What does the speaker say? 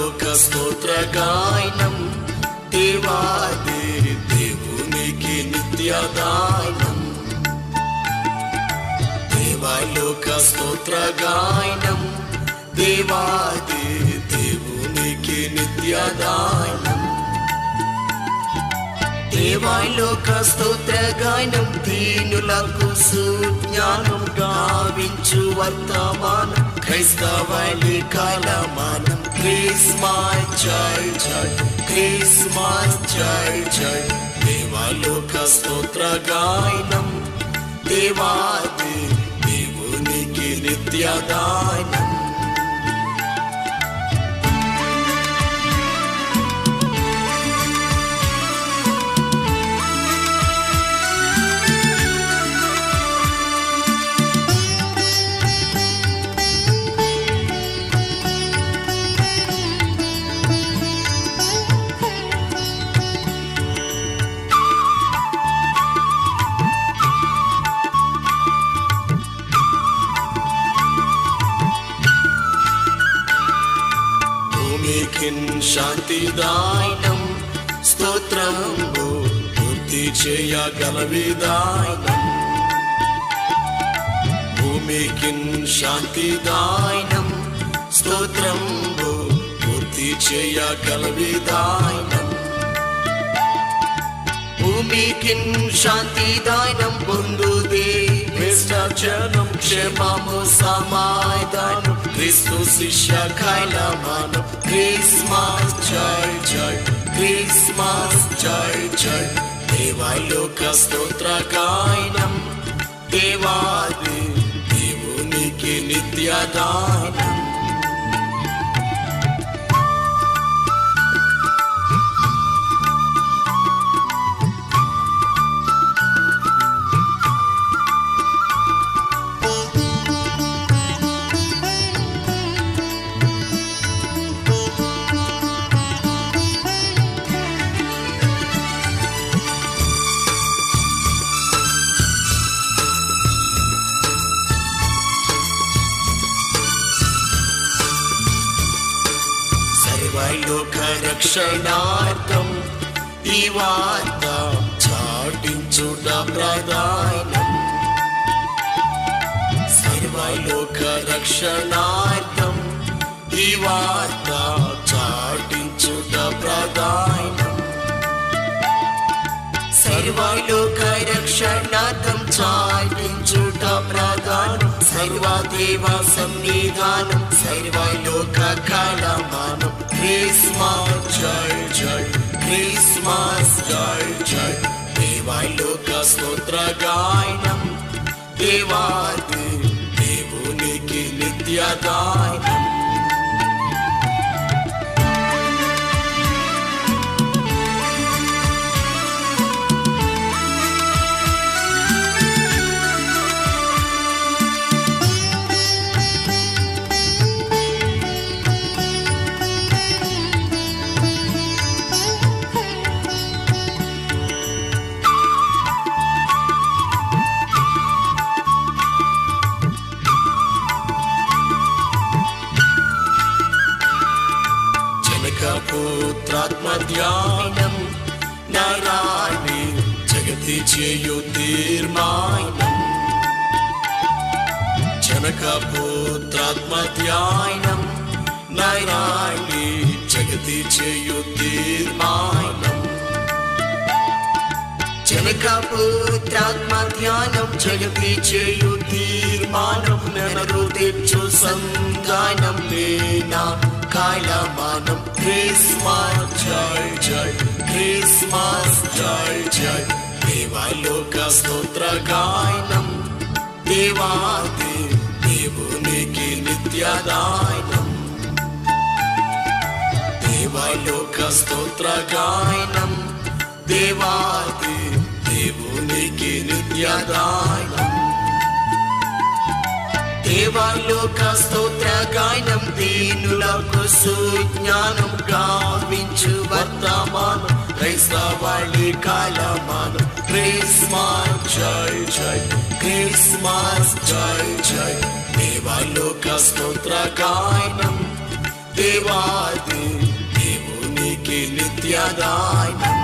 లోక స్తోత్ర గాయనం దేవాది దేవునికి నిత్యదానం. దేవాలోక స్తోత్ర గాయనం దేవాది దేవునికి నిత్యదానం. దేవాలోక స్తోత్ర గాయనం దీనులకు సుజ్ఞానం గావించు వర్తమానం. క్రైస్తవలి కాలమానం క్రిస్మస్ జై జై క్రిస్మస్ జై జై దేవాలోక స్తోత్ర గాయనం దేవాది దేవునికి నిత్యదానం భూమికిన్ శాంతిదాయనం స్తోత్రము పూర్తి చేయగల విదాయనం భూమికిన్ శాంతిదాయనం స్తోత్రము పూర్తి చేయగల విదాయనం భూమికిన్ శాంతిదాయనం పొందుదే విశ్వచనం క్షేమము సమాధానం. క్రీస్తు శిష్య కైలమానం క్రిస్మస్ జై జై. క్రిస్మస్ జై జై. దేవాలోక స్తోత్ర గాయనం. దేవాది దేవునికి నిత్యదానం. సర్వలోక రక్షణార్థం ఈ వార్త చాటించుట ప్రధానం. సర్వలోక రక్షణార్థం ఈ వార్త చాటించుట ప్రధానం. సర్వలోక రక్షణార్థం చాటించుట సర్వదేవ సన్నిధానం సర్వలోక కళమానం క్రిస్మస్ జై జై క్రిస్మస్ జై జై దేవాలోక స్తోత్ర గాయనం దేవాది దేవునికి నిత్యదాయనం జనకపుత్రాత్మ ధ్యానం నరాన్ని జగతి చేయు తీర్మానం జనకపుత్రాత్మ ధ్యానం నరాన్ని జగతి చేయు తీర్మానం జనకపుత్రాత్మ ధ్యానం జగతి చేయు తీర్మానం నెనరు తెచ్చు సంగానం నేనా కాలమానం క్రిస్మస్ జై జై క్రిస్మస్ జై జై. దేవాలోక స్తోత్ర గాయనం. దేవాది దేవునికి నిత్యదాయనం దేవాలోక స్తోత్ర గాయనం. దేవాది దేవునికి నిత్యదాయనం దేవాలోక స్తోత్ర దీనులకు సుజ్ఞానం గావించు వర్తమానం. క్రైస్తవాళి కాలమానం. క్రిస్మస్ జై జై. క్రిస్మస్ జై జై. దేవాలోక స్తోత్ర గాయనం దేవాది ప్రియదాయన